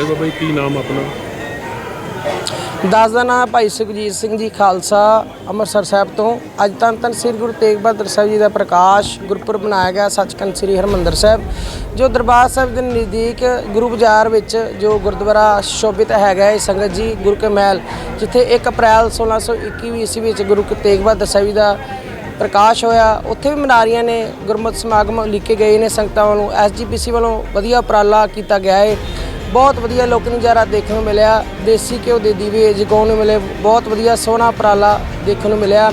ਫਤਿਹ ਬਾਬਾ ਜੀ, ਕੀ ਨਾਮ ਆਪਣਾ? ਦਾਸ ਦਾ ਨਾਮ ਭਾਈ ਸੁਖਜੀਤ ਸਿੰਘ ਜੀ ਖਾਲਸਾ, ਅੰਮ੍ਰਿਤਸਰ ਸਾਹਿਬ ਤੋਂ। ਅੱਜ ਧੰਨ ਧੰਨ ਸ੍ਰੀ ਗੁਰੂ ਤੇਗ ਬਹਾਦਰ ਸਾਹਿਬ ਜੀ ਦਾ ਪ੍ਰਕਾਸ਼ ਗੁਰਪੁਰਬ ਮਨਾਇਆ ਗਿਆ, ਸੱਚਖੰਡ ਸ੍ਰੀ ਹਰਮੰਦਰ ਸਾਹਿਬ, ਜੋ ਦਰਬਾਰ ਸਾਹਿਬ ਦੇ ਨਜ਼ਦੀਕ ਗੁਰੂ ਬਾਜ਼ਾਰ ਵਿੱਚ ਜੋ ਗੁਰਦੁਆਰਾ ਸ਼ੋਭਿਤ ਹੈਗਾ ਹੈ ਸੰਗਤ ਜੀ ਗੁਰੂ ਕੇ ਮਹਿਲ, ਜਿੱਥੇ 1 ਅਪ੍ਰੈਲ 1621 ਈਸਵੀ ਵਿੱਚ ਗੁਰੂ ਤੇਗ ਬਹਾਦਰ ਸਾਹਿਬ ਜੀ ਦਾ ਪ੍ਰਕਾਸ਼ ਹੋਇਆ, ਉੱਥੇ ਵੀ ਮਨਾਰੀਆਂ ਨੇ ਗੁਰਮਤਿ ਸਮਾਗਮ ਲਿਖੇ ਗਏ ਨੇ ਸੰਗਤਾਂ ਵੱਲੋਂ ਐਸਜੀਪੀਸੀ ਵੱਲੋਂ ਵਧੀਆ ਉਪਰਾਲਾ ਕੀਤਾ ਗਿਆ ਹੈ। ਬਹੁਤ ਵਧੀਆ ਲੋਕ ਨਜ਼ਾਰਾ ਦੇਖਣ ਨੂੰ ਮਿਲਿਆ। ਦੇਸੀ ਘਿਓ ਦੇ ਦੀਵੇ ਜਗਾਉਣ ਨੂੰ ਮਿਲੇ। ਬਹੁਤ ਵਧੀਆ ਸੋਹਣਾ ਉਪਰਾਲਾ ਦੇਖਣ ਨੂੰ ਮਿਲਿਆ।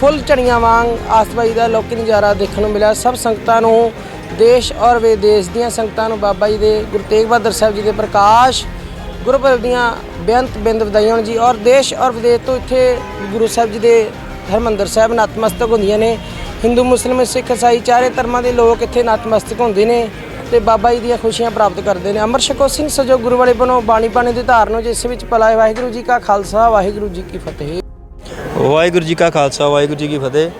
ਫੁੱਲ ਝੜੀਆਂ ਵਾਂਗ ਆਸਬਾਈ ਦਾ ਲੋਕ ਨਜ਼ਾਰਾ ਦੇਖਣ ਨੂੰ ਮਿਲਿਆ। ਸਭ ਸੰਗਤਾਂ ਨੂੰ ਦੇਸ਼ ਔਰ ਵਿਦੇਸ਼ ਦੀਆਂ ਸੰਗਤਾਂ ਨੂੰ ਬਾਬਾ ਜੀ ਦੇ, ਗੁਰੂ ਤੇਗ ਬਹਾਦਰ ਸਾਹਿਬ ਜੀ ਦੇ ਪ੍ਰਕਾਸ਼, ਗੁਰਪੁਰਬ ਦੀਆਂ ਬੇਅੰਤ ਬਿੰਦ ਵਧਾਈਆਂ ਹੋਣ ਜੀ। ਔਰ ਦੇਸ਼ ਔਰ ਵਿਦੇਸ਼ ਤੋਂ ਇੱਥੇ ਗੁਰੂ ਸਾਹਿਬ ਜੀ ਦੇ ਹਰਮੰਦਰ ਸਾਹਿਬ ਨਤਮਸਤਕ ਹੁੰਦੀਆਂ ਨੇ। ਹਿੰਦੂ, ਮੁਸਲਿਮ, ਸਿੱਖ, ਇਸਾਈ ਚਾਰੇ ਧਰਮਾਂ ਦੇ ਲੋਕ ਇੱਥੇ ਨਤਮਸਤਕ ਹੁੰਦੇ ਨੇ। ਤੇ ਬਾਬਾ ਜੀ ਦੀਆਂ ਖੁਸ਼ੀਆਂ ਪ੍ਰਾਪਤ ਕਰਦੇ ਨੇ। ਅਮਰ ਛਕੋ ਸਿੰਘ ਸਜੋ ਗੁਰੂ ਵਾਲੇ ਬਣੋ ਬਾਣੀ ਬਾਣੀ ਦੀ ਧਾਰਨੋ ਜਿਸ ਵਿੱਚ ਭਲਾ ਵਾਹਿਗੁਰੂ ਜੀ ਕਾ ਖਾਲਸਾ, ਵਾਹਿਗੁਰੂ ਜੀ ਕੀ ਫਤਿਹ। ਵਾਹਿਗੁਰੂ ਜੀ ਕਾ ਖਾਲਸਾ, ਵਾਹਿਗੁਰੂ ਜੀ ਕੀ ਫਤਿਹ।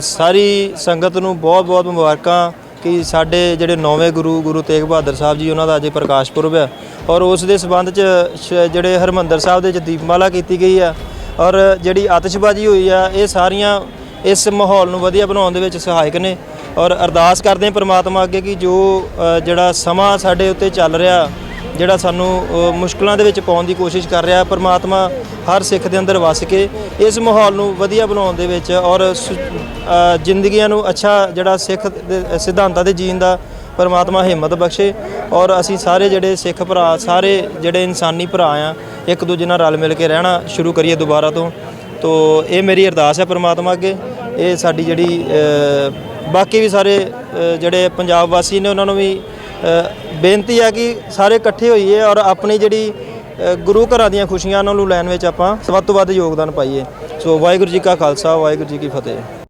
ਸਾਰੀ ਸੰਗਤ ਨੂੰ ਬਹੁਤ-ਬਹੁਤ ਮੁਬਾਰਕਾਂ ਕਿ ਸਾਡੇ ਜਿਹੜੇ ਨੌਵੇਂ ਗੁਰੂ ਗੁਰੂ ਤੇਗ ਬਹਾਦਰ ਸਾਹਿਬ ਜੀ, ਉਹਨਾਂ ਦਾ ਅੱਜ ਪ੍ਰਕਾਸ਼ ਪੁਰਬ ਹੈ ਔਰ ਉਸ ਦੇ ਸਬੰਧ ਚ ਸ਼- ਜਿਹੜੇ ਹਰਮੰਦਰ ਸਾਹਿਬ ਦੇ ਵਿੱਚ ਦੀਪਮਾਲਾ ਕੀਤੀ ਗਈ ਆ ਔਰ ਜਿਹੜੀ ਆਤਿਸ਼ਬਾਜ਼ੀ ਹੋਈ ਆ ਇਹ ਸਾਰੀਆਂ ਇਸ ਮਾਹੌਲ ਨੂੰ ਵਧੀਆ ਬਣਾਉਣ ਦੇ ਵਿੱਚ ਸਹਾਇਕ ਨੇ ਔਰ ਅਰਦਾਸ ਕਰਦੇ ਹਾਂ ਪ੍ਰਮਾਤਮਾ ਅੱਗੇ ਕਿ ਜੋ ਜਿਹੜਾ ਸਮਾਂ ਸਾਡੇ ਉੱਤੇ ਚੱਲ ਰਿਹਾ ਜਿਹੜਾ ਸਾਨੂੰ ਅ, ਮੁਸ਼ਕਲਾਂ ਦੇ ਵਿੱਚ ਪਾਉਣ ਦੀ ਕੋਸ਼ਿਸ਼ ਕਰ ਰਿਹਾ ਪਰਮਾਤਮਾ ਹਰ ਸਿੱਖ ਦੇ ਅੰਦਰ ਵਸ ਕੇ ਇਸ ਮਾਹੌਲ ਨੂੰ ਵਧੀਆ ਬਣਾਉਣ ਦੇ ਵਿੱਚ ਔਰ ਸੁ- ਜ਼ਿੰਦਗੀਆਂ ਨੂੰ ਅੱਛਾ ਜਿਹੜਾ ਸਿੱਖ ਦੇ ਸਿਧਾਂਤਾਂ ਦੇ ਜੀਣ ਦਾ ਪਰਮਾਤਮਾ ਹਿੰਮਤ ਬਖਸ਼ੇ ਔਰ ਅਸੀਂ ਸਾਰੇ ਜਿਹੜੇ ਸਿੱਖ ਭਰਾ ਸਾਰੇ ਜਿਹੜੇ ਇਨਸਾਨੀ ਭਰਾ ਆ ਇੱਕ ਦੂਜੇ ਨਾਲ ਰਲ ਮਿਲ ਕੇ ਰਹਿਣਾ ਸ਼ੁਰੂ ਕਰੀਏ ਦੁਬਾਰਾ ਤੋਂ। ਤੋ ਇਹ ਮੇਰੀ ਅਰਦਾਸ ਹੈ ਪਰਮਾਤਮਾ ਅੱਗੇ। ਇਹ ਸਾਡੀ ਜਿਹੜੀ ਬਾਕੀ ਵੀ ਸਾਰੇ ਜਿਹੜੇ ਪੰਜਾਬ ਵਾਸੀ ਨੇ ਉਹਨਾਂ ਨੂੰ ਵੀ ਬੇਨਤੀ ਹੈ ਕਿ ਸਾਰੇ ਇਕੱਠੇ ਹੋਈਏ ਔਰ ਆਪਣੀ ਜਿਹੜੀ ਗੁਰੂ ਘਰਾਂ ਦੀਆਂ ਖੁਸ਼ੀਆਂ ਉਹਨਾਂ ਨੂੰ ਲੈਣ ਵਿੱਚ ਆਪਾਂ ਵੱਧ ਤੋਂ ਵੱਧ ਯੋਗਦਾਨ ਪਾਈਏ। ਸੋ ਵਾਹਿਗੁਰੂ ਜੀ ਕਾ ਖਾਲਸਾ, ਵਾਹਿਗੁਰੂ ਜੀ ਕੀ ਫਤਿਹ।